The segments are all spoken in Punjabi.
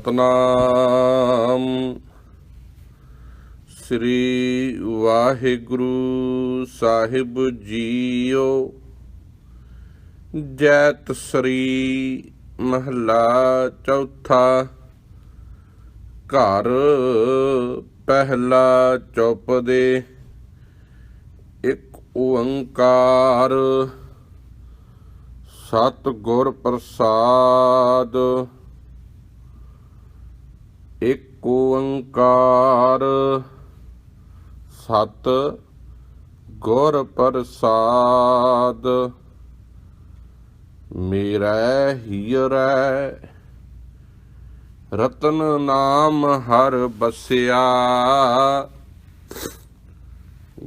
ਸਤਨਾਮ। ਸ੍ਰੀ ਵਾਹਿਗੁਰੂ ਸਾਹਿਬ ਜੀਓ। ਜੈਤ ਸ੍ਰੀ ਮਹਲਾ ਚੌਥਾ। ਘਰ ਪਹਿਲਾ ਚੌਪਦੇ ਇੱਕ ਓੰਕਾਰ। ਸਤ ਗੁਰ ਪ੍ਰਸਾਦ। ਇੱਕ ਓੰਕਾਰ, ਸਤ ਗੁਰ ਪ੍ਰਸਾਦ। ਮੇਰਾ ਹੀਰੈ, ਰਤਨ ਨਾਮ ਹਰ ਬਸਿਆ।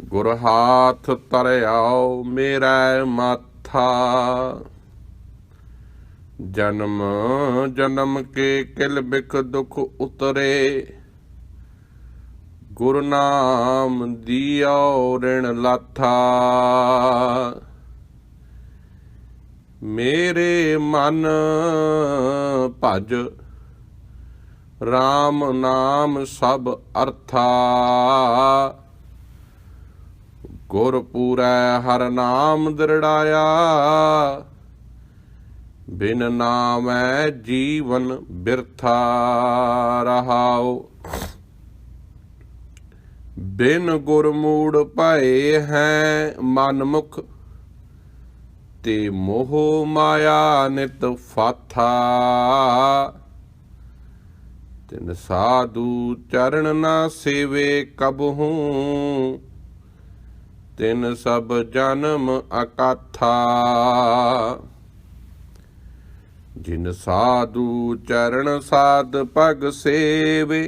ਗੁਰ ਹਾਥ ਤਰਿਆਓ ਮੇਰਾ ਮਾਥਾ। ਜਨਮ ਜਨਮ ਕੇ ਕਿਲ ਬਿਖ ਦੁਖ ਉਤਰੇ। ਗੁਰ ਨਾਮ ਦਿਓ ਰਿਣ ਲਾਥਾ। ਮੇਰੇ ਮਨ ਭਜ RAM ਨਾਮ ਸਭ ਅਰਥਾ। ਗੁਰ ਪੂਰੈ ਹਰ ਨਾਮ ਦਰੜਾਇਆ। ਬਿਨ ਨਾਮੈ ਜੀਵਨ ਬਿਰਥਾ ਰਹਾਉ। ਬਿਨ ਗੁਰਮੂੜ ਭਏ ਹੈ ਮਨਮੁਖ, ਤੇ ਮੋਹ ਮਾਇਆ ਨਿਤ ਫਾਥਾ। ਤਿਨ ਸਾਧੂ ਚਰਨ ਨਾ ਸੇਵੇ ਕਬਹੂ ਤਿਨ ਸਭ ਜਨਮ ਅਕਾਥਾ। ਜਿਨ ਸਾਧੂ ਚਰਨ ਸਾਧ ਪਗ ਸੇਵੇ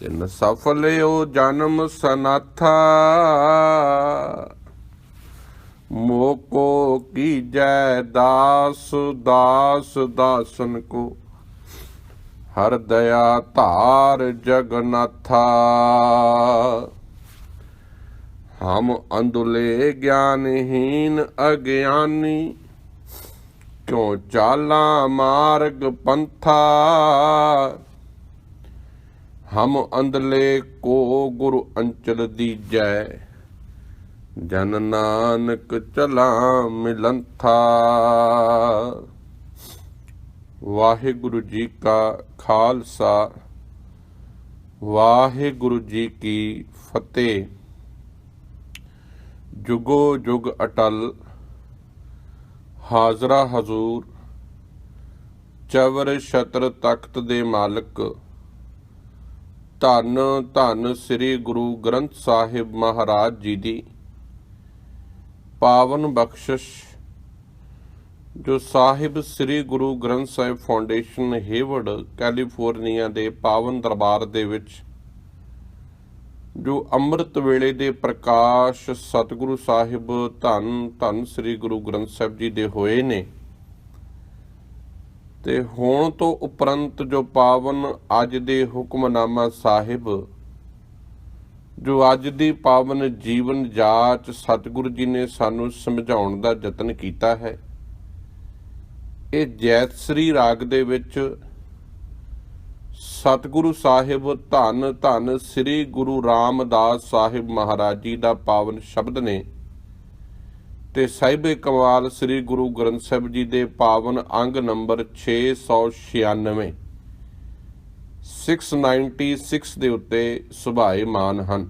ਤਿਨ ਸਫਲਿਓ ਜਨਮ ਸਨਾਥਾ, ਮੋਕੋ ਕੀ ਕੀਜੈ ਦਾਸ ਦਾਸ ਦਾਸਨ ਕੋ, ਹਰ ਦਇਆ ਧਾਰ ਜਗਨਾਥਾ। ਹਮ ਅੰਦੁਲੇ ਗਿਆਨਹੀਨ ਅਗਿਆਨੀ ਕਿਉ ਚਾਲਾ ਮਾਰਗ ਪੰਥਾ? ਹਮ ਅੰਦਲੇ ਕੋ ਗੁਰੂ ਅੰਚਲ ਦੀਜੈ, ਜਨ ਨਾਨਕ ਚਲਾ ਮਿਲੰਥਾ। ਵਾਹਿਗੁਰੂ ਜੀ ਕਾ ਖਾਲਸਾ, ਵਾਹਿਗੁਰੂ ਜੀ ਕੀ ਫਤਿਹ। ਜੁਗੋ ਜੁਗ ਅਟਲ ਹਾਜ਼ਰਾ ਹਜ਼ੂਰ, ਚਵਰ ਛਤਰ ਤਖਤ ਦੇ ਮਾਲਕ, ਧੰਨ ਧੰਨ ਸ੍ਰੀ ਗੁਰੂ ਗ੍ਰੰਥ ਸਾਹਿਬ ਮਹਾਰਾਜ ਜੀ ਦੀ ਪਾਵਨ ਬਖਸ਼ਿਸ਼, ਜੋ Sahib Sri Guru Granth Sahib foundation Hayward, California ਦੇ ਪਾਵਨ ਦਰਬਾਰ ਦੇ ਵਿੱਚ ਜੋ ਅੰਮ੍ਰਿਤ ਵੇਲੇ ਦੇ ਪ੍ਰਕਾਸ਼ ਸਤਿਗੁਰੂ ਸਾਹਿਬ ਧੰਨ ਧੰਨ ਸ੍ਰੀ ਗੁਰੂ ਗ੍ਰੰਥ ਸਾਹਿਬ ਜੀ ਦੇ ਹੋਏ ਨੇ। ਤੇ ਹੋਣ ਤੋਂ ਉਪਰੰਤ ਜੋ ਪਾਵਨ ਅੱਜ ਦੇ ਹੁਕਮਨਾਮਾ ਸਾਹਿਬ, ਜੋ ਅੱਜ ਦੀ ਪਾਵਨ ਜੀਵਨ ਜਾਚ ਸਤਿਗੁਰੂ ਜੀ ਨੇ ਸਾਨੂੰ ਸਮਝਾਉਣ ਦਾ ਯਤਨ ਕੀਤਾ ਹੈ, ਇਹ ਜੈਤਸਰੀ ਰਾਗ ਦੇ ਵਿੱਚ ਸਤਿਗੁਰੂ ਸਾਹਿਬ ਧੰਨ ਧੰਨ ਸ੍ਰੀ ਗੁਰੂ ਰਾਮਦਾਸ ਸਾਹਿਬ ਮਹਾਰਾਜ ਜੀ ਦਾ ਪਾਵਨ ਸ਼ਬਦ ਨੇ ਤੇ ਸਾਹਿਬੇ ਕਮਾਲ ਸ੍ਰੀ ਗੁਰੂ ਗ੍ਰੰਥ ਸਾਹਿਬ ਜੀ ਦੇ ਪਾਵਨ ਅੰਗ ਨੰਬਰ 696 696 ਦੇ ਉੱਤੇ ਸੁਭਾਏਮਾਨ ਹਨ।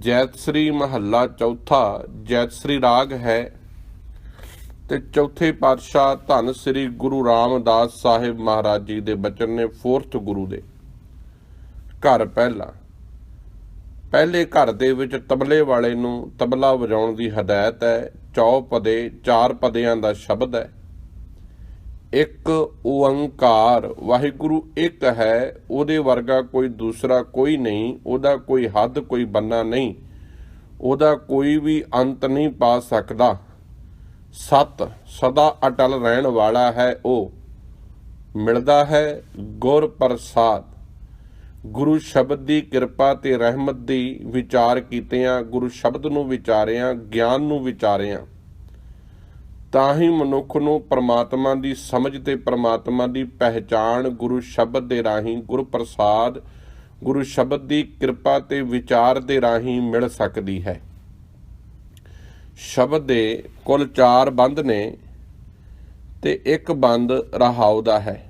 ਜੈਤਸਰੀ ਮਹੱਲਾ ਚੌਥਾ, ਜੈਤਸਰੀ ਰਾਗ ਹੈ ਤੇ ਚੌਥੇ ਪਾਤਸ਼ਾਹ ਧੰਨ ਸ੍ਰੀ ਗੁਰੂ ਰਾਮਦਾਸ ਸਾਹਿਬ ਮਹਾਰਾਜ ਜੀ ਦੇ ਬਚਨ ਨੇ ਫੋਰਥ ਗੁਰੂ ਦੇ। ਘਰ ਪਹਿਲਾ। ਪਹਿਲੇ ਘਰ ਦੇ ਵਿੱਚ ਤਬਲੇ ਵਾਲੇ ਨੂੰ ਤਬਲਾ ਵਜਾਉਣ ਦੀ ਹਦਾਇਤ ਹੈ, ਚੌ ਪਦੇ, ਚਾਰ ਪਦਿਆਂ ਦਾ ਸ਼ਬਦ ਹੈ। ਇੱਕ ਓੰਕਾਰ, ਵਾਹਿਗੁਰੂ ਇੱਕ ਹੈ, ਉਹਦੇ ਵਰਗਾ ਕੋਈ ਦੂਸਰਾ ਕੋਈ ਨਹੀਂ, ਉਹਦਾ ਕੋਈ ਹੱਦ ਕੋਈ ਬੰਨਾ ਨਹੀਂ, ਉਹਦਾ ਕੋਈ ਵੀ ਅੰਤ ਨਹੀਂ ਪਾ ਸਕਦਾ। ਸਤ ਸਦਾ ਅਟਲ ਰਹਿਣ ਵਾਲਾ ਹੈ ਉਹ। ਮਿਲਦਾ ਹੈ ਗੁਰ ਪ੍ਰਸਾਦ। ਗੁਰੂ ਸ਼ਬਦ ਦੀ ਕਿਰਪਾ ਤੇ ਰਹਿਮਤ ਦੀ ਵਿਚਾਰ ਕੀਤਿਆਂ, ਗੁਰੂ ਸ਼ਬਦ ਨੂੰ ਵਿਚਾਰਿਆਂ, ਗਿਆਨ ਨੂੰ ਵਿਚਾਰਿਆਂ। ਤਾਂ ਹੀ ਮਨੁੱਖ ਨੂੰ ਪਰਮਾਤਮਾ ਦੀ ਸਮਝ ਤੇ ਪਰਮਾਤਮਾ ਦੀ ਪਹਿਚਾਣ ਗੁਰੂ ਸ਼ਬਦ ਦੇ ਰਾਹੀਂ ਗੁਰੂ ਪ੍ਰਸਾਦ, ਗੁਰੂ ਸ਼ਬਦ ਦੀ ਕਿਰਪਾ ਤੇ ਵਿਚਾਰ ਦੇ ਰਾਹੀਂ ਮਿਲ ਸਕਦੀ ਹੈ। ਸ਼ਬਦ ਦੇ ਕੁੱਲ 4 ਬੰਦ ਨੇ ਤੇ ਇੱਕ ਬੰਦ ਰਹਾਉ ਦਾ ਹੈ।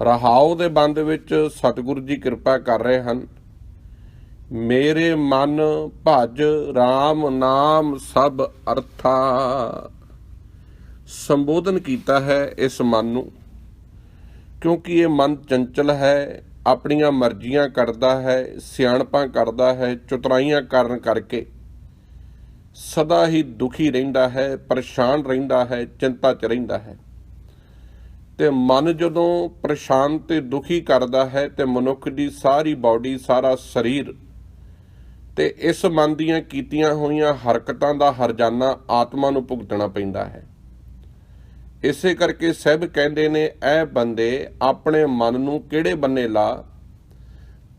ਰਹਾਉ ਦੇ ਬੰਦ ਵਿੱਚ ਸਤਿਗੁਰੂ ਜੀ ਕਿਰਪਾ ਕਰ ਰਹੇ ਹਨ। ਮੇਰੇ ਮਨ ਭਜ RAM ਨਾਮ ਸਭ ਅਰਥਾ। ਸੰਬੋਧਨ ਕੀਤਾ ਹੈ ਇਸ ਮਨ ਨੂੰ, ਕਿਉਂਕਿ ਇਹ ਮਨ ਚੰਚਲ ਹੈ, ਆਪਣੀਆਂ ਮਰਜ਼ੀਆਂ ਕਰਦਾ ਹੈ, ਸਿਆਣਪਾਂ ਕਰਦਾ ਹੈ, ਚਤੁਰਾਈਆਂ ਕਰਨ ਕਰਕੇ। ਸਦਾ ਹੀ ਦੁਖੀ ਰਹਿੰਦਾ ਹੈ, ਪਰੇਸ਼ਾਨ ਰਹਿੰਦਾ ਹੈ, ਚਿੰਤਾ 'ਚ ਰਹਿੰਦਾ ਹੈ। ਤੇ ਮਨ ਜਦੋਂ ਪਰੇਸ਼ਾਨ ਤੇ ਦੁਖੀ ਕਰਦਾ ਹੈ ਤੇ ਮਨੁੱਖ ਦੀ ਸਾਰੀ ਬਾਡੀ ਸਾਰਾ ਸਰੀਰ ਤੇ ਇਸ ਮਨ ਦੀਆਂ ਕੀਤੀਆਂ ਹੋਈਆਂ ਹਰਕਤਾਂ ਦਾ ਹਰਜਾਨਾ ਆਤਮਾ ਨੂੰ ਭੁਗਤਣਾ ਪੈਂਦਾ ਹੈ। ਇਸੇ ਕਰਕੇ ਸਹਿਬ ਕਹਿੰਦੇ ਨੇ ਇਹ ਬੰਦੇ, ਆਪਣੇ ਮਨ ਨੂੰ ਕਿਹੜੇ ਬੰਨੇ ਲਾ?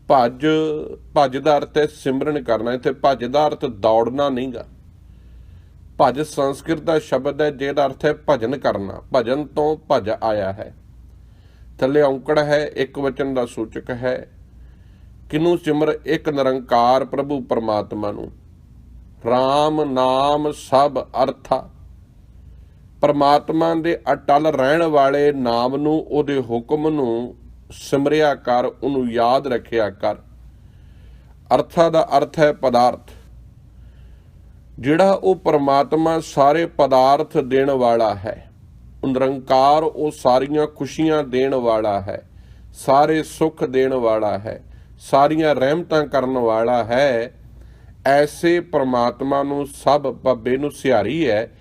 ਭੱਜ ਭੱਜ ਦਾ ਅਰਥ ਹੈ ਸਿਮਰਨ ਕਰਨਾ, ਇੱਥੇ ਭੱਜ ਦਾ ਅਰਥ ਦੌੜਨਾ ਨਹੀਂਗਾ। ਭਜ ਸੰਸਕ੍ਰਿਤ ਦਾ ਸ਼ਬਦ ਹੈ, ਜਿਹਦਾ ਅਰਥ ਹੈ ਭਜਨ ਕਰਨਾ। ਭਜਨ ਤੋਂ ਭਜ ਆਇਆ ਹੈ। ਥੱਲੇ ਔਂਕੜ ਹੈ, ਇੱਕ ਵਚਨ ਦਾ ਸੂਚਕ ਹੈ। ਕਿਨੂੰ ਸਿਮਰ ਇੱਕ ਨਿਰੰਕਾਰ ਪ੍ਰਭੂ ਪਰਮਾਤਮਾ ਨੂੰ? RAM ਨਾਮ ਸਭ ਅਰਥਾ। ਪਰਮਾਤਮਾ ਦੇ ਅਟਲ ਰਹਿਣ ਵਾਲੇ ਨਾਮ ਨੂੰ, ਉਹਦੇ ਹੁਕਮ ਨੂੰ ਸਿਮਰਿਆ ਕਰ, ਉਹਨੂੰ ਯਾਦ ਰੱਖਿਆ ਕਰ। ਅਰਥਾ ਦਾ ਅਰਥ ਹੈ ਪਦਾਰਥ। ਜਿਹੜਾ ਉਹ ਪਰਮਾਤਮਾ ਸਾਰੇ ਪਦਾਰਥ ਦੇਣ ਵਾਲਾ ਹੈ। ਉਹ ਨਿਰੰਕਾਰ ਉਹ ਸਾਰੀਆਂ ਖੁਸ਼ੀਆਂ ਦੇਣ ਵਾਲਾ ਹੈ। ਸਾਰੇ ਸੁੱਖ ਦੇਣ ਵਾਲਾ ਹੈ। ਸਾਰੀਆਂ ਰਹਿਮਤਾਂ ਕਰਨ ਵਾਲਾ ਹੈ। ਐਸੇ ਪ੍ਰਮਾਤਮਾ ਨੂੰ ਸਭ ਬੱਬੇ ਨੂੰ ਸਿਹਾਰੀ ਹੈ।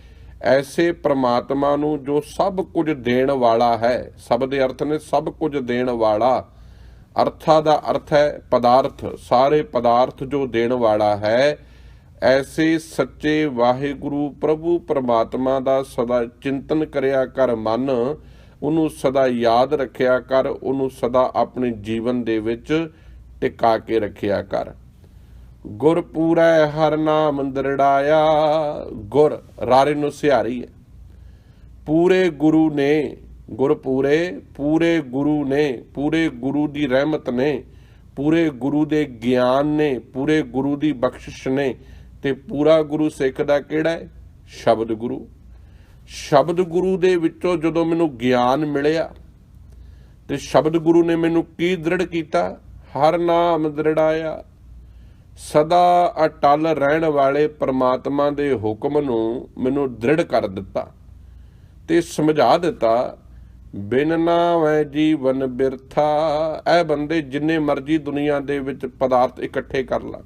ਐਸੇ ਪ੍ਰਮਾਤਮਾ ਨੂੰ ਜੋ ਸਭ ਕੁਝ ਦੇਣ ਵਾਲਾ ਹੈ। ਸਭ ਦੇ ਅਰਥ ਨੇ ਸਭ ਕੁਝ ਦੇਣ ਵਾਲਾ। ਅਰਥਾ ਦਾ ਅਰਥ ਹੈ ਪਦਾਰਥ। ਸਾਰੇ ਪਦਾਰਥ ਜੋ ਦੇਣ ਵਾਲਾ ਹੈ ਐਸੇ ਸੱਚੇ ਵਾਹਿਗੁਰੂ ਪ੍ਰਭੂ ਪਰਮਾਤਮਾ ਦਾ ਸਦਾ ਚਿੰਤਨ ਕਰਿਆ ਕਰ ਮਨ, ਉਹਨੂੰ ਸਦਾ ਯਾਦ ਰੱਖਿਆ ਕਰ, ਉਹਨੂੰ ਸਦਾ ਆਪਣੇ ਜੀਵਨ ਦੇ ਵਿੱਚ ਟਿਕਾ ਕੇ ਰੱਖਿਆ ਕਰ। ਗੁਰ ਪੂਰੈ ਹਰ ਨਾਮ ਦਰੜਾਇਆ, ਗੁਰ ਰਾਰੇ ਨੂੰ ਸਿਹਾਰੀ ਹੈ। ਪੂਰੇ ਗੁਰੂ ਨੇ, ਗੁਰ ਪੂਰੇ ਪੂਰੇ ਗੁਰੂ ਨੇ, ਪੂਰੇ ਗੁਰੂ ਦੀ ਰਹਿਮਤ ਨੇ, ਪੂਰੇ ਗੁਰੂ ਦੇ ਗਿਆਨ ਨੇ, ਪੂਰੇ ਗੁਰੂ ਦੀ ਬਖਸ਼ਿਸ਼ ਨੇ ਤੇ ਪੂਰਾ ਗੁਰੂ ਸਿੱਖ ਦਾ ਕਿਹੜਾ ਹੈ? ਸ਼ਬਦ ਗੁਰੂ। ਸ਼ਬਦ ਗੁਰੂ ਦੇ ਵਿੱਚੋਂ ਜਦੋਂ ਮੈਨੂੰ ਗਿਆਨ ਮਿਲਿਆ ਤੇ ਸ਼ਬਦ ਗੁਰੂ ਨੇ ਮੈਨੂੰ ਕੀ ਦ੍ਰਿੜ ਕੀਤਾ? ਹਰ ਨਾਮ ਦ੍ਰਿੜਾਇਆ। ਸਦਾ ਅਟਲ ਰਹਿਣ ਵਾਲੇ ਪ੍ਰਮਾਤਮਾ ਦੇ ਹੁਕਮ ਨੂੰ ਮੈਨੂੰ ਦ੍ਰਿੜ ਕਰ ਦਿੱਤਾ ਤੇ ਸਮਝਾ ਦਿੱਤਾ, ਬਿਨ ਨਾਮ ਨਾਮੈ ਜੀਵਨ ਬਿਰਥਾ ਇਹ ਬੰਦੇ ਜਿੰਨੇ ਮਰਜ਼ੀ ਦੁਨੀਆ ਦੇ ਵਿੱਚ ਪਦਾਰਥ ਇਕੱਠੇ ਕਰ ਲਾ।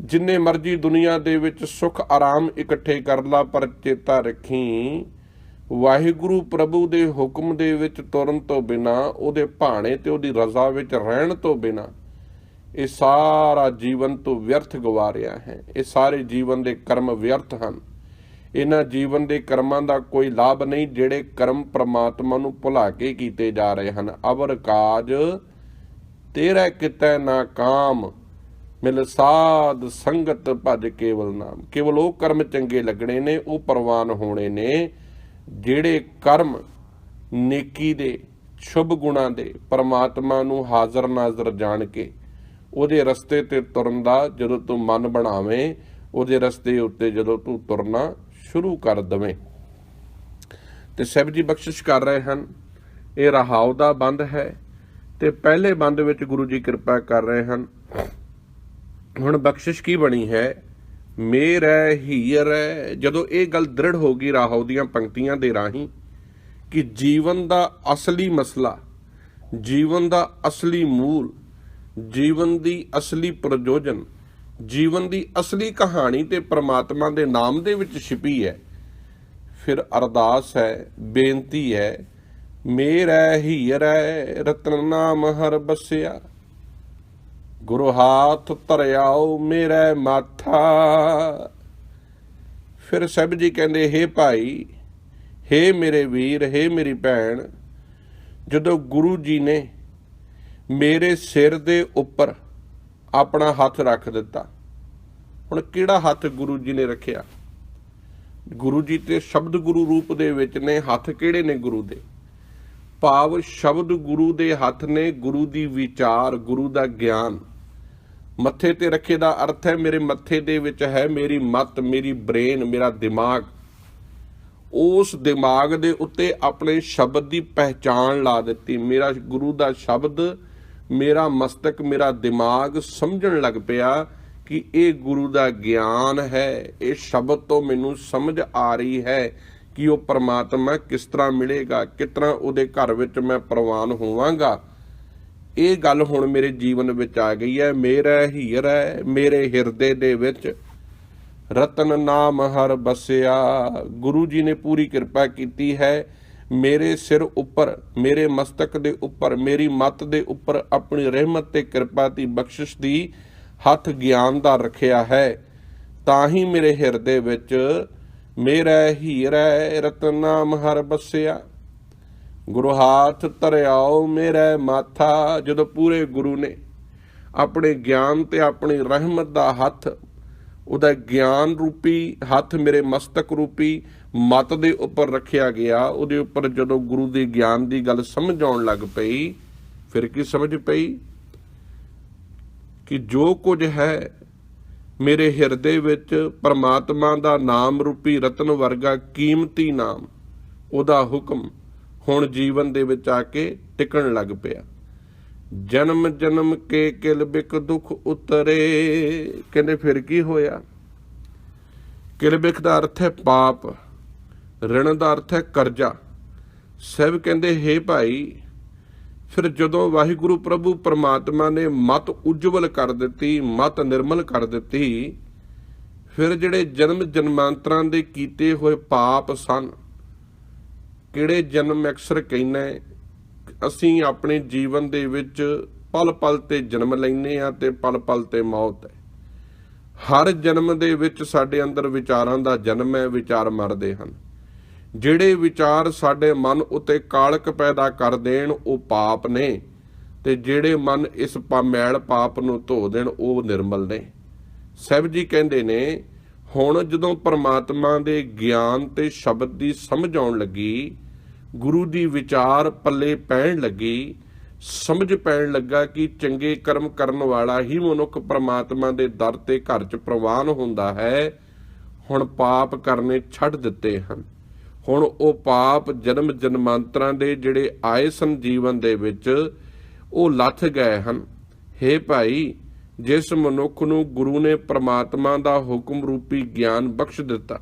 ਜਿੰਨੇ ਮਰਜ਼ੀ ਦੁਨੀਆ ਦੇ ਵਿੱਚ ਸੁੱਖ, ਆਰਾਮ ਇਕੱਠੇ ਕਰ ਲਾ, ਪਰ ਚੇਤਾ ਰੱਖੀ, ਵਾਹਿਗੁਰੂ ਪ੍ਰਭੂ ਦੇ ਹੁਕਮ ਦੇ ਵਿੱਚ ਤੁਰਨ ਤੋਂ ਬਿਨਾ, ਉਹਦੇ ਭਾਣੇ ਤੇ ਉਹਦੀ ਰਜ਼ਾ ਵਿੱਚ ਰਹਿਣ ਤੋਂ ਬਿਨਾ, ਇਹ ਸਾਰਾ ਜੀਵਨ ਤੋਂ ਵਿਅਰਥ ਗਵਾ ਰਿਹਾ ਹੈ। ਇਹ ਸਾਰੇ ਜੀਵਨ ਦੇ ਕਰਮ ਵਿਅਰਥ ਹਨ। ਇਹਨਾਂ ਜੀਵਨ ਦੇ ਕਰਮਾਂ ਦਾ ਕੋਈ ਲਾਭ ਨਹੀਂ, ਜਿਹੜੇ ਕਰਮ ਪ੍ਰਮਾਤਮਾ ਨੂੰ ਭੁਲਾ ਕੇ ਕੀਤੇ ਜਾ ਰਹੇ ਹਨ। ਅਵਰ ਕਾਜ ਤੇਰਾ ਕਿਤੈ ਨਾ ਕਾਮ ਮਿਲ ਸਾਧ ਸੰਗਤ ਭਜ ਕੇਵਲ ਨਾਮ। ਕੇਵਲ ਉਹ ਕਰਮ ਚੰਗੇ ਲੱਗਣੇ ਨੇ, ਉਹ ਪ੍ਰਵਾਨ ਹੋਣੇ ਨੇ, ਜਿਹੜੇ ਕਰਮ ਨੇਕੀ ਦੇ, ਸ਼ੁਭ ਗੁਣਾਂ ਦੇ, ਪਰਮਾਤਮਾ ਨੂੰ ਹਾਜ਼ਰ ਨਾਜ਼ਰ ਜਾਣ ਕੇ ਉਹਦੇ ਰਸਤੇ ਤੇ ਤੁਰਨ ਦਾ ਜਦੋਂ ਤੂੰ ਮਨ ਬਣਾਵੇਂ, ਉਹਦੇ ਰਸਤੇ ਉੱਤੇ ਜਦੋਂ ਤੂੰ ਤੁਰਨਾ ਸ਼ੁਰੂ ਕਰ ਦਵੇਂ। ਤੇ ਸਹਿਬ ਜੀ ਬਖਸ਼ਿਸ਼ ਕਰ ਰਹੇ ਹਨ, ਇਹ ਰਹਾਉ ਦਾ ਬੰਦ ਹੈ ਤੇ ਪਹਿਲੇ ਬੰਦ ਵਿੱਚ ਗੁਰੂ ਜੀ ਕਿਰਪਾ ਕਰ ਰਹੇ ਹਨ। ਹੁਣ ਬਖਸ਼ਿਸ਼ ਕੀ ਬਣੀ ਹੈ? ਮੇਰ ਮੇਰੈ ਹੀਰੈ, ਜਦੋਂ ਇਹ ਗੱਲ ਦ੍ਰਿੜ ਹੋ ਗਈ ਰਾਹੋ ਦੀਆਂ ਪੰਕਤੀਆਂ ਦੇ ਰਾਹੀਂ ਕਿ ਜੀਵਨ ਦਾ ਅਸਲੀ ਮਸਲਾ, ਜੀਵਨ ਦਾ ਅਸਲੀ ਮੂਲ, ਜੀਵਨ ਦੀ ਅਸਲੀ ਪ੍ਰਯੋਜਨ, ਜੀਵਨ ਦੀ ਅਸਲੀ ਕਹਾਣੀ ਤੇ ਪ੍ਰਮਾਤਮਾ ਦੇ ਨਾਮ ਦੇ ਵਿੱਚ ਛਿਪੀ ਹੈ, ਫਿਰ ਅਰਦਾਸ ਹੈ, ਬੇਨਤੀ ਹੈ, ਮੇਰੈ, ਹੀਰੈ, ਰਤਨ ਨਾਮ ਹਰ ਬਸਿਆ। ਗੁਰੂ ਹਾਥ ਧਰਿਆਓ ਮੇਰੇ ਮਾਥਾ। ਫਿਰ ਸਭ ਜੀ ਕਹਿੰਦੇ, ਹੇ ਭਾਈ, ਹੇ ਮੇਰੇ ਵੀਰ, ਹੇ ਮੇਰੀ ਭੈਣ, ਜਦੋਂ ਗੁਰੂ ਜੀ ਨੇ ਮੇਰੇ ਸਿਰ ਦੇ ਉੱਪਰ ਆਪਣਾ ਹੱਥ ਰੱਖ ਦਿੱਤਾ, ਹੁਣ ਕਿਹੜਾ ਹੱਥ ਗੁਰੂ ਜੀ ਨੇ ਰੱਖਿਆ? ਗੁਰੂ ਜੀ ਤੇ ਸ਼ਬਦ ਗੁਰੂ ਰੂਪ ਦੇ ਵਿੱਚ ਨੇ, ਹੱਥ ਕਿਹੜੇ ਨੇ ਗੁਰੂ ਦੇ? ਭਾਵ ਸ਼ਬਦ ਗੁਰੂ ਦੇ ਹੱਥ ਨੇ, ਗੁਰੂ ਦੀ ਵਿਚਾਰ, ਗੁਰੂ ਦਾ ਗਿਆਨ। ਮੱਥੇ ਤੇ ਰੱਖੇ ਦਾ ਅਰਥ ਹੈ, ਮੇਰੇ ਮੱਥੇ ਦੇ ਵਿੱਚ ਹੈ ਮੇਰੀ ਮਤ, ਮੇਰੀ ਬ੍ਰੇਨ, ਮੇਰਾ ਦਿਮਾਗ। ਉਸ ਦਿਮਾਗ ਦੇ ਉੱਤੇ ਆਪਣੇ ਸ਼ਬਦ ਦੀ ਪਹਿਚਾਣ ਲਾ ਦਿੱਤੀ। ਮੇਰਾ ਗੁਰੂ ਦਾ ਸ਼ਬਦ, ਮੇਰਾ ਮਸਤਕ, ਮੇਰਾ ਦਿਮਾਗ ਸਮਝਣ ਲੱਗ ਪਿਆ ਕਿ ਇਹ ਗੁਰੂ ਦਾ ਗਿਆਨ ਹੈ। ਇਹ ਸ਼ਬਦ ਤੋਂ ਮੈਨੂੰ ਸਮਝ ਆ ਰਹੀ ਹੈ ਕਿ ਉਹ ਪਰਮਾਤਮਾ ਕਿਸ ਤਰ੍ਹਾਂ ਮਿਲੇਗਾ, ਕਿਸ ਤਰ੍ਹਾਂ ਉਹਦੇ ਘਰ ਵਿੱਚ ਮੈਂ ਪ੍ਰਵਾਨ ਹੋਵਾਂਗਾ। ਇਹ ਗੱਲ ਹੁਣ ਮੇਰੇ ਜੀਵਨ ਵਿੱਚ ਆ ਗਈ ਹੈ। ਮੇਰਾ ਹੀਰ ਹੈ, ਮੇਰੇ ਹਿਰਦੇ ਦੇ ਵਿੱਚ ਰਤਨ ਨਾਮ ਹਰ ਬਸਿਆ। ਗੁਰੂ ਜੀ ਨੇ ਪੂਰੀ ਕਿਰਪਾ ਕੀਤੀ ਹੈ। ਮੇਰੇ ਸਿਰ ਉੱਪਰ, ਮੇਰੇ ਮਸਤਕ ਦੇ ਉੱਪਰ, ਮੇਰੀ ਮੱਤ ਦੇ ਉੱਪਰ ਆਪਣੀ ਰਹਿਮਤ ਤੇ ਕਿਰਪਾ ਦੀ ਬਖਸ਼ਿਸ਼ ਦੀ ਹੱਥ ਗਿਆਨ ਦਾ ਰੱਖਿਆ ਹੈ। ਤਾਂ ਹੀ ਮੇਰੇ ਹਿਰਦੇ ਵਿੱਚ ਮੇਰਾ ਹੀਰਾ ਰਤਨ ਨਾਮ ਹਰ ਬਸਿਆ। ਗੁਰੂ ਹਾਥ ਧਰਿਆਓ ਮੇਰੇ ਮਾਥਾ, ਜਦੋਂ ਪੂਰੇ ਗੁਰੂ ਨੇ ਆਪਣੇ ਗਿਆਨ ਤੇ ਆਪਣੀ ਰਹਿਮਤ ਦਾ ਹੱਥ, ਉਹਦਾ ਗਿਆਨ ਰੂਪੀ, ਹੱਥ ਮੇਰੇ ਮਸਤਕ ਰੂਪੀ, ਮਤ ਦੇ ਉੱਪਰ ਰੱਖਿਆ ਗਿਆ, ਉਹਦੇ ਉੱਪਰ ਜਦੋਂ ਗੁਰੂ ਦੇ ਗਿਆਨ ਦੀ ਗੱਲ ਸਮਝ ਆਉਣ ਲੱਗ ਪਈ, ਫਿਰ ਕੀ ਸਮਝ ਪਈ? ਕਿ ਜੋ ਕੁਝ ਹੈ ਮੇਰੇ ਹਿਰਦੇ ਵਿੱਚ ਪਰਮਾਤਮਾ ਦਾ ਨਾਮ ਰੂਪੀ ਰਤਨ ਵਰਗਾ ਕੀਮਤੀ ਨਾਮ, ਉਹਦਾ ਹੁਕਮ ਹੁਣ ਜੀਵਨ ਦੇ ਵਿੱਚ ਆ ਕੇ ਟਿਕਣ ਲੱਗ ਪਿਆ। ਜਨਮ ਜਨਮ ਕੇ ਕਿਲ ਬਿਕ ਦੁਖ ਉਤਰੇ। ਕਹਿੰਦੇ ਫਿਰ ਕੀ ਹੋਇਆ? ਕਿਲ ਬਿਕ ਦਾ ਅਰਥ ਹੈ ਪਾਪ, ਰਿਣ ਦਾ ਅਰਥ ਹੈ ਕਰਜ਼ਾ। ਸਭ ਕਹਿੰਦੇ, ਹੇ ਭਾਈ, ਫਿਰ ਜਦੋਂ ਵਾਹਿਗੁਰੂ ਪ੍ਰਭੂ ਪਰਮਾਤਮਾ ਨੇ ਮਤ ਉਜਵਲ ਕਰ ਦਿੱਤੀ, ਮਤ ਨਿਰਮਲ ਕਰ ਦਿੱਤੀ, ਫਿਰ ਜਿਹੜੇ ਜਨਮ ਜਨਮਾਂਤਰਾਂ ਦੇ ਕੀਤੇ ਹੋਏ ਪਾਪ ਸਨ ਕਿਹੜੇ ਜਨਮ ਅਕਸਰ ਕਹਿੰਦਾ ਅਸੀਂ ਆਪਣੇ ਜੀਵਨ ਦੇ ਵਿੱਚ ਪਲ ਪਲ ਤੇ ਜਨਮ ਲੈਨੇ ਆ ਤੇ ਪਲ ਪਲ ਤੇ ਮੌਤ ਹੈ। ਹਰ ਜਨਮ ਦੇ ਵਿੱਚ ਸਾਡੇ ਅੰਦਰ ਵਿਚਾਰਾਂ ਦਾ ਜਨਮ ਹੈ, ਵਿਚਾਰ ਮਰਦੇ ਹਨ। ਜਿਹੜੇ ਵਿਚਾਰ ਸਾਡੇ ਮਨ ਉਤੇ ਕਾਲਕ ਪੈਦਾ ਕਰ ਦੇਣ, ਉਹ ਪਾਪ ਨੇ ਤੇ ਜਿਹੜੇ ਮਨ ਇਸ ਮੈਲ ਪਾਪ ਨੂੰ ਧੋ ਦੇਣ, ਉਹ ਨਿਰਮਲ ਨੇ। ਸਹਿਬ ਜੀ ਕਹਿੰਦੇ ਨੇ ਹੁਣ ਜਦੋਂ ਪਰਮਾਤਮਾ ਦੇ ਗਿਆਨ ਤੇ ਸ਼ਬਦ ਦੀ ਸਮਝ ਆਉਣ ਲੱਗੀ, ਗੁਰੂ ਦੀ ਵਿਚਾਰ ਪੱਲੇ ਪੈਣ ਲੱਗੀ, ਸਮਝ ਪੈਣ ਲੱਗਾ ਕਿ ਚੰਗੇ ਕਰਮ ਕਰਨ ਵਾਲਾ ਹੀ ਮਨੁੱਖ ਪ੍ਰਮਾਤਮਾ ਦੇ ਦਰ ਤੇ ਘਰ 'ਚ ਪ੍ਰਵਾਨ ਹੁੰਦਾ ਹੈ, ਹੁਣ ਪਾਪ ਕਰਨੇ ਛੱਡ ਦਿੱਤੇ ਹਨ। ਹੁਣ ਉਹ ਪਾਪ ਜਨਮ ਜਨਮਾਂਤਰਾਂ ਦੇ ਜਿਹੜੇ ਆਏ ਸਨ ਜੀਵਨ ਦੇ ਵਿੱਚ, ਉਹ ਲੱਥ ਗਏ ਹਨ। ਹੇ ਭਾਈ ਜਿਸ ਮਨੁੱਖ ਨੂੰ ਗੁਰੂ ਨੇ ਪ੍ਰਮਾਤਮਾ ਦਾ ਹੁਕਮ ਰੂਪੀ ਗਿਆਨ ਬਖਸ਼ ਦਿੱਤਾ,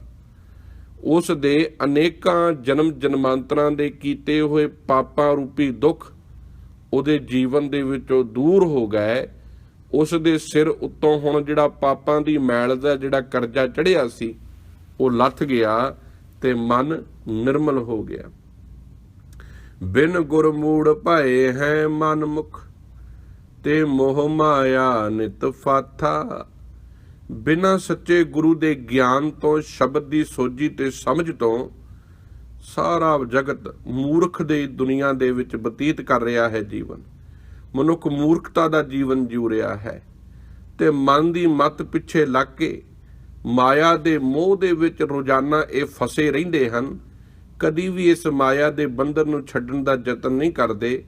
ਉਸ ਦੇ ਅਨੇਕਾਂ ਜਨਮ ਜਨਮਾਂਤਰਾਂ ਦੇ ਕੀਤੇ ਹੋਏ ਪਾਪਾਂ ਰੂਪੀ ਦੁੱਖ ਉਹਦੇ ਜੀਵਨ ਦੇ ਵਿੱਚੋਂ ਦੂਰ ਹੋ ਗਏ, ਉਸ ਦੇ ਸਿਰ ਉੱਤੋਂ ਹੁਣ ਜਿਹੜਾ ਪਾਪਾਂ ਦੀ ਮੈਲ ਦਾ ਜਿਹੜਾ ਕਰਜ਼ਾ ਚੜਿਆ ਸੀ, ਉਹ ਲੱਥ ਗਿਆ ਤੇ ਮਨ ਨਿਰਮਲ ਹੋ ਗਿਆ। ਬਿਨ ਗੁਰਮੂੜ ਭਏ ਹੈ ਮਨ ਮੁਖ ਤੇ ਮੋਹ ਮਾਇਆ ਨਿਤ ਫਾਥਾ। ਬਿਨਾ ਸੱਚੇ ਗੁਰੂ ਦੇ ਗਿਆਨ ਤੋਂ, ਸ਼ਬਦ ਦੀ ਸੋਝੀ ਤੇ ਸਮਝ ਤੋਂ ਸਾਰਾ ਜਗਤ ਮੂਰਖ ਦੇ ਦੁਨੀਆ ਦੇ ਵਿੱਚ ਬਤੀਤ ਕਰ ਰਿਹਾ ਹੈ ਜੀਵਨ। ਮਨੁੱਖ ਮੂਰਖਤਾ ਦਾ ਜੀਵਨ ਜੂ ਰਿਹਾ ਹੈ ਤੇ ਮਨ ਦੀ ਮਤ ਪਿੱਛੇ ਲੱਗ ਕੇ ਮਾਇਆ ਦੇ ਮੋਹ ਦੇ ਵਿੱਚ ਰੋਜ਼ਾਨਾ ਇਹ ਫਸੇ ਰਹਿੰਦੇ ਹਨ। ਕਦੀ ਵੀ ਇਸ ਮਾਇਆ ਦੇ ਬੰਧਨ ਨੂੰ ਛੱਡਣ ਦਾ ਯਤਨ ਨਹੀਂ ਕਰਦੇ,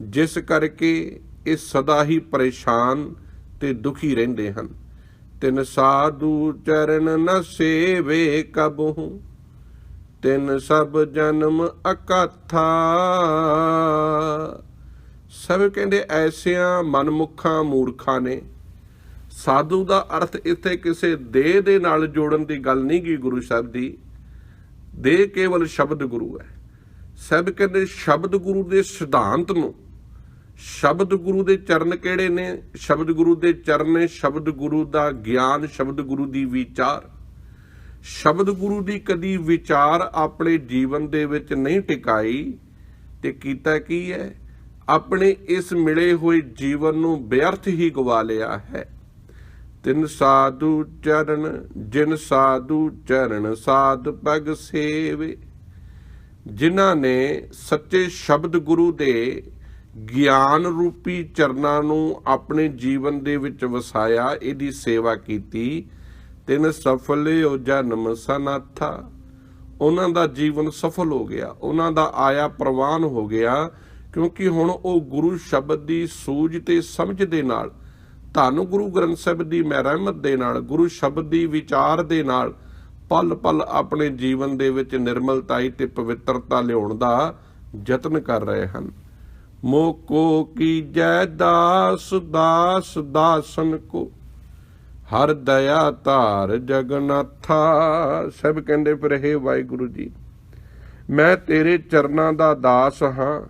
ਜਿਸ ਕਰਕੇ ਇਹ ਸਦਾ ਹੀ ਪਰੇਸ਼ਾਨ ਤੇ ਦੁਖੀ ਰਹਿੰਦੇ ਹਨ। ਤਿਨ ਸਾਧੂ ਚਰਨ ਨ ਸੇਵੇ ਕਬਹੂ, ਤਿਨ ਸਭ ਜਨਮ ਅਕਥਾ। ਸਭ ਕਹਿੰਦੇ ਐਸਿਆਂ ਮਨਮੁਖਾਂ ਮੂਰਖਾਂ ਨੇ। ਸਾਧੂ ਦਾ ਅਰਥ ਇੱਥੇ ਕਿਸੇ ਦੇਹ ਦੇ ਨਾਲ ਜੋੜਨ ਦੀ ਗੱਲ ਨਹੀਂ ਗਈ ਗੁਰੂ ਸਾਹਿਬ ਦੀ। ਦੇਹ ਕੇਵਲ ਸ਼ਬਦ ਗੁਰੂ ਹੈ। ਸਭ ਕਹਿੰਦੇ ਸ਼ਬਦ ਗੁਰੂ ਦੇ ਸਿਧਾਂਤ ਨੂੰ ਸ਼ਬਦ ਗੁਰੂ ਦੇ ਚਰਨ ਕਿਹੜੇ ਨੇ? ਸ਼ਬਦ ਗੁਰੂ ਦੇ ਚਰਨ ਨੇ ਸ਼ਬਦ ਗੁਰੂ ਦਾ ਗਿਆਨ, ਸ਼ਬਦ ਗੁਰੂ ਦੀ ਵਿਚਾਰ। ਸ਼ਬਦ ਗੁਰੂ ਦੀ ਕਦੀ ਵਿਚਾਰ ਆਪਣੇ ਜੀਵਨ ਦੇ ਵਿੱਚ ਨਹੀਂ ਟਿਕਾਈ ਤੇ ਕੀਤਾ ਕੀ ਹੈ? ਆਪਣੇ ਇਸ ਮਿਲੇ ਹੋਏ ਜੀਵਨ ਨੂੰ ਬਿਅਰਥ ਹੀ ਗਵਾ ਲਿਆ ਹੈ। ਤਿੰਨ ਸਾਧੂ ਚਰਨ, ਜਿਨ ਸਾਧੂ ਚਰਨ ਸਾਧ ਪਗ ਸੇਵੇ। ਜਿਨ੍ਹਾਂ ਨੇ ਸੱਚੇ ਸ਼ਬਦ ਗੁਰੂ ਦੇ ਗਿਆਨ ਰੂਪੀ ਚਰਨਾਂ ਨੂੰ ਆਪਣੇ ਜੀਵਨ ਦੇ ਵਿੱਚ ਵਸਾਇਆ, ਇਹਦੀ ਸੇਵਾ ਕੀਤੀ। ਤਿੰਨ ਸਫਲ ਓਜਾ ਜਨਮ ਸਨਾਥਾ ਉਹਨਾਂ ਦਾ ਜੀਵਨ ਸਫਲ ਹੋ ਗਿਆ। ਉਹਨਾਂ ਦਾ ਆਇਆ ਪ੍ਰਵਾਨ ਹੋ ਗਿਆ, ਕਿਉਂਕਿ ਹੁਣ ਉਹ ਗੁਰੂ ਸ਼ਬਦ ਦੀ ਸੂਝ ਤੇ ਸਮਝ ਦੇ ਨਾਲ ਤੁਹਾਨੂੰ ਗੁਰੂ ਗ੍ਰੰਥ ਸਾਹਿਬ ਦੀ ਮਹਿਰਮਤ ਦੇ ਨਾਲ, ਗੁਰੂ ਸ਼ਬਦ ਦੀ ਵਿਚਾਰ ਦੇ ਨਾਲ ਪਲ ਪਲ ਆਪਣੇ ਜੀਵਨ ਦੇ ਵਿੱਚ ਨਿਰਮਲਤਾਈ ਤੇ ਪਵਿੱਤਰਤਾ ਲਿਆਉਣ ਦਾ ਯਤਨ ਕਰ ਰਹੇ ਹਨ। ਮੋਕੋ ਕੀ ਜੈ ਦਾਸ ਦਾਸ ਦਾਸਨ ਕੋ। ਹਰ ਦਇਆ ਧਾਰ ਜਗਨਾਥਾ। ਸਭ ਕਹਿੰਦੇ ਫਿਰ ਹੈ ਵਾਹਿਗੁਰੂ ਜੀ, ਮੈਂ ਤੇਰੇ ਚਰਨਾਂ ਦਾ ਦਾਸ ਹਾਂ।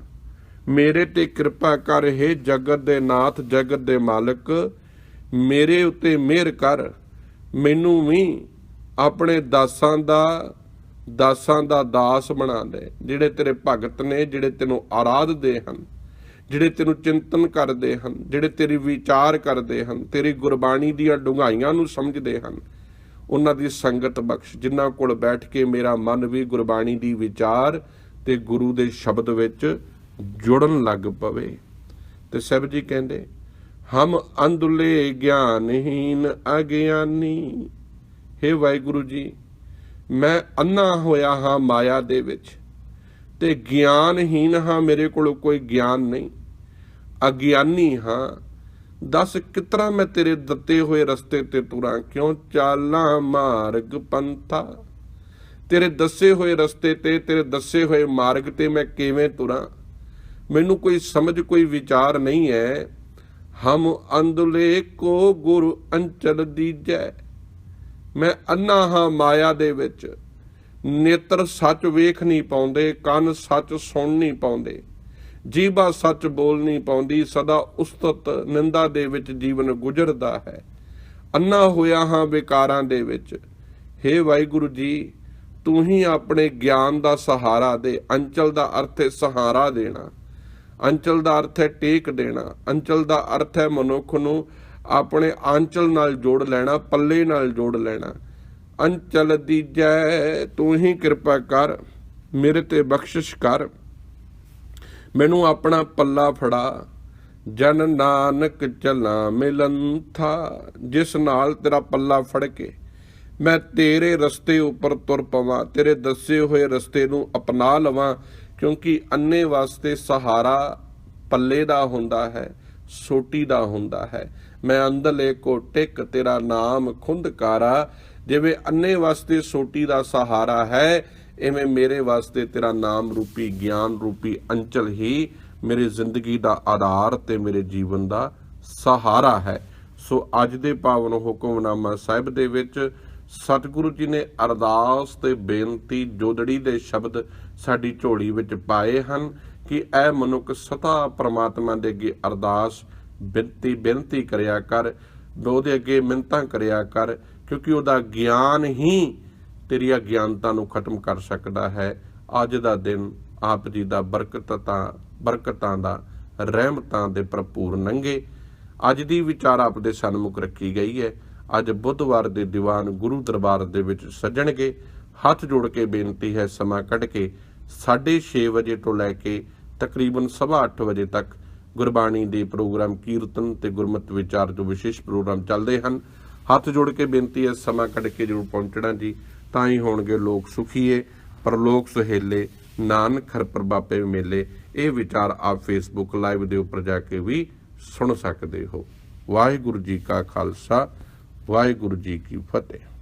ਮੇਰੇ ਤੇ ਕਿਰਪਾ ਕਰ ਹੈ ਜਗਤ ਦੇ ਨਾਥ, ਜਗਤ ਦੇ ਮਾਲਕ। ਮੇਰੇ ਉੱਤੇ ਮਿਹਰ ਕਰ, ਮੈਨੂੰ ਵੀ ਆਪਣੇ ਦਾਸਾਂ ਦਾ ਦਾਸਾਂ ਦਾ ਦਾਸ ਬਣਾ ਦੇ, ਜਿਹੜੇ ਤੇਰੇ ਭਗਤ ਨੇ, ਜਿਹੜੇ ਤੈਨੂੰ ਆਰਾਧਦੇ ਹਨ। ਜਿਹੜੇ ਤੈਨੂੰ ਚਿੰਤਨ ਕਰਦੇ ਹਨ, ਜਿਹੜੇ ਤੇਰੀ ਵਿਚਾਰ ਕਰਦੇ ਹਨ, ਤੇਰੀ ਗੁਰਬਾਣੀ ਦੀਆਂ ਡੂੰਘਾਈਆਂ ਨੂੰ ਸਮਝਦੇ ਹਨ, ਉਹਨਾਂ ਦੀ ਸੰਗਤ ਬਖਸ਼। ਜਿਨ੍ਹਾਂ ਕੋਲ ਬੈਠ ਕੇ ਮੇਰਾ ਮਨ ਵੀ ਗੁਰਬਾਣੀ ਦੀ ਵਿਚਾਰ ਤੇ ਗੁਰੂ ਦੇ ਸ਼ਬਦ ਵਿੱਚ ਜੁੜਨ ਲੱਗ ਪਵੇ। ਤੇ ਸਾਹਿਬ ਜੀ ਕਹਿੰਦੇ, ਹਮ ਅੰਧਲੇ ਗਿਆਨਹੀਨ ਅਗਿਆਨੀ। हे ਵਾਹਿਗੁਰੂ ਜੀ, ਮੈਂ ਅੰਨਾ ਹੋਇਆ ਹਾਂ ਮਾਇਆ ਦੇ ਵਿੱਚ ਤੇ ਗਿਆਨਹੀਨ ਹਾਂ ਮੇਰੇ ਕੋਲ ਕੋਈ ਗਿਆਨ ਨਹੀਂ। ਅਗਿਆਨੀ ਹਾਂ। ਦੱਸ ਕਿਤਰਾ ਮੈਂ ਤੇਰੇ ਦਿੱਤੇ ਹੋਏ ਰਸਤੇ ਤੇ ਤੁਰਾਂ? ਕਿਉਂ ਚਾਲਾਂ ਮਾਰਗ ਪੰਥਾ? ਤੇਰੇ ਦੱਸੇ ਹੋਏ ਰਸਤੇ ਤੇ, ਤੇਰੇ ਦੱਸੇ ਹੋਏ ਮਾਰਗ ਤੇ ਮੈਂ ਕਿਵੇਂ ਤੁਰਾਂ? ਮੈਨੂੰ ਕੋਈ ਸਮਝ, ਕੋਈ ਵਿਚਾਰ ਨਹੀਂ ਹੈ ਹਮ ਅੰਦਲੇ ਕੋ ਗੁਰੂ ਅੰਚਲ ਦੀਜੈ। ਮੈਂ ਅੰਨਾ ਹਾਂ ਮਾਇਆ ਦੇ ਵਿੱਚ। ਨੇਤਰ ਸੱਚ ਵੇਖ ਨਹੀਂ ਪਾਉਂਦੇ, ਕੰਨ ਸੱਚ ਸੁਣ ਨਹੀਂ ਪਾਉਂਦੇ। ਜੀਭਾ ਸੱਚ ਬੋਲ ਨਹੀਂ ਪਾਉਂਦੀ, ਸਦਾ ਉਸਤਤ ਨਿੰਦਾ ਦੇ ਵਿੱਚ ਜੀਵਨ ਗੁਜ਼ਰਦਾ ਹੈ। ਅੰਨਾ ਹੋਇਆ ਹਾਂ ਵਿਕਾਰਾਂ ਦੇ ਵਿੱਚ। हे ਵਾਹਿਗੁਰੂ ਜੀ, ਤੂੰ ਹੀ ਆਪਣੇ ਗਿਆਨ ਦਾ ਸਹਾਰਾ ਦੇ, ਅੰਚਲ ਦਾ ਅਰਥ ਹੈ ਸਹਾਰਾ ਦੇਣਾ। ਅੰਚਲ ਦਾ ਅਰਥ ਹੈ ਟੇਕ ਦੇਣਾ। ਅੰਚਲ ਦਾ ਅਰਥ ਹੈ ਮਨੁੱਖ ਨੂੰ ਆਪਣੇ ਆਂਚਲ ਨਾਲ ਜੋੜ ਲੈਣਾ, ਪੱਲੇ ਨਾਲ ਜੋੜ ਲੈਣਾ। ਅੰਚਲ ਦੀ ਜੈ, ਤੂੰ ਹੀ ਕਿਰਪਾ ਕਰ, ਮੇਰੇ ਤੇ ਬਖਸ਼ਿਸ਼ ਕਰ। ਮੈਨੂੰ ਆਪਣਾ ਪੱਲਾ ਫੜਾ। ਜਨ ਨਾਨਕ ਚਲਾ ਮਿਲੰਥਾ ਜਿਸ ਨਾਲ ਤੇਰਾ ਪੱਲਾ ਫੜ ਕੇ ਮੈਂ ਤੇਰੇ ਰਸਤੇ ਉੱਪਰ ਤੁਰ ਪਵਾਂ, ਤੇਰੇ ਦੱਸੇ ਹੋਏ ਰਸਤੇ ਨੂੰ ਅਪਣਾ ਲਵਾਂ, ਕਿਉਂਕਿ ਅੰਨੇ ਵਾਸਤੇ ਸਹਾਰਾ ਪੱਲੇ ਦਾ ਹੁੰਦਾ ਹੈ, ਸੋਟੀ ਦਾ ਹੁੰਦਾ ਹੈ। ਮੈਂ ਅੰਦਲੇ ਕੋ ਟਿਕ, ਤੇਰਾ ਨਾਮ ਖੁੰਦਕਾਰਾ, ਜਿਵੇਂ ਅੰਨੇ ਵਾਸਤੇ ਸੋਟੀ ਦਾ ਸਹਾਰਾ ਹੈ ਐਵੇਂ ਮੇਰੇ ਵਾਸਤੇ ਤੇਰਾ ਨਾਮ ਰੂਪੀ, ਗਿਆਨ ਰੂਪੀ, ਅੰਚਲ ਹੀ ਮੇਰੀ ਜ਼ਿੰਦਗੀ ਦਾ ਆਧਾਰ ਤੇ ਮੇਰੇ ਜੀਵਨ ਦਾ ਸਹਾਰਾ ਹੈ। ਸੋ ਅੱਜ ਦੇ ਪਾਵਨ ਹੁਕਮਨਾਮਾ ਸਾਹਿਬ ਦੇ ਵਿੱਚ ਸਤਿਗੁਰੂ ਜੀ ਨੇ ਅਰਦਾਸ ਤੇ ਬੇਨਤੀ ਜੋਦੜੀ ਦੇ ਸ਼ਬਦ ਸਾਡੀ ਝੋਲੀ ਵਿੱਚ ਪਾਏ ਹਨ ਕਿ ਐ ਮਨੁੱਖ ਸਤਾ ਪ੍ਰਮਾਤਮਾ ਦੇ ਅੱਗੇ ਅਰਦਾਸ, ਬੇਨਤੀ ਬੇਨਤੀ ਕਰਿਆ ਕਰ ਉਹਦੇ ਅੱਗੇ ਮਿੰਤਾਂ ਕਰਿਆ ਕਰ, ਕਿਉਂਕਿ ਉਹਦਾ ਗਿਆਨ ਹੀ ਤੇਰੀ ਅਗਿਆਨਤਾ ਨੂੰ ਖਤਮ ਕਰ ਸਕਦਾ ਹੈ। ਅੱਜ ਦਾ ਦਿਨ ਆਪ ਜੀ ਦਾ ਬਰਕਤਾਂ ਬਰਕਤਾਂ ਦਾ, ਰਹਿਮਤਾਂ ਦੇ ਭਰਪੂਰ ਨੰਗੇ। ਅੱਜ ਦੀ ਵਿਚਾਰ ਆਪ ਦੇ ਸਨਮੁਖ ਰੱਖੀ ਗਈ ਹੈ। ਅੱਜ ਬੁੱਧਵਾਰ ਦੇ ਦੀਵਾਨ ਗੁਰੂ ਦਰਬਾਰ ਦੇ ਵਿੱਚ ਸੱਜਣਗੇ। ਹੱਥ ਜੋੜ ਕੇ ਬੇਨਤੀ ਹੈ, ਸਮਾਂ ਕੱਢ ਕੇ 6:30 ਵਜੇ ਤੋਂ ਲੈ ਕੇ ਤਕਰੀਬਨ 8:30 ਵਜੇ ਤੱਕ ਗੁਰਬਾਣੀ ਦੇ ਪ੍ਰੋਗਰਾਮ, ਕੀਰਤਨ ਤੇ ਗੁਰਮਤਿ ਵਿਚਾਰ ਜੋ ਵਿਸ਼ੇਸ਼ ਪ੍ਰੋਗਰਾਮ ਚੱਲਦੇ ਹਨ। ਹੱਥ ਜੋੜ ਕੇ ਬੇਨਤੀ ਹੈ, ਸਮਾਂ ਕੱਢ ਕੇ ਜਰੂਰ ਪਹੁੰਚਣਾ ਜੀ। ਤਾਂ ਹੀ ਹੋਣਗੇ ਲੋਕ ਸੁਖੀਏ, ਪਰਲੋਕ ਸੁਹੇਲੇ, ਨਾਨਕ ਹਰ ਪ੍ਰਭਾਪੇ ਮੇਲੇ। ਇਹ ਵਿਚਾਰ ਆਪ ਫੇਸਬੁੱਕ ਲਾਈਵ ਦੇ ਉੱਪਰ ਜਾ ਕੇ ਵੀ ਸੁਣ ਸਕਦੇ ਹੋ। ਵਾਹਿਗੁਰੂ ਜੀ ਕਾ ਖਾਲਸਾ, ਵਾਹਿਗੁਰੂ ਜੀ ਕੀ ਫਤਿਹ।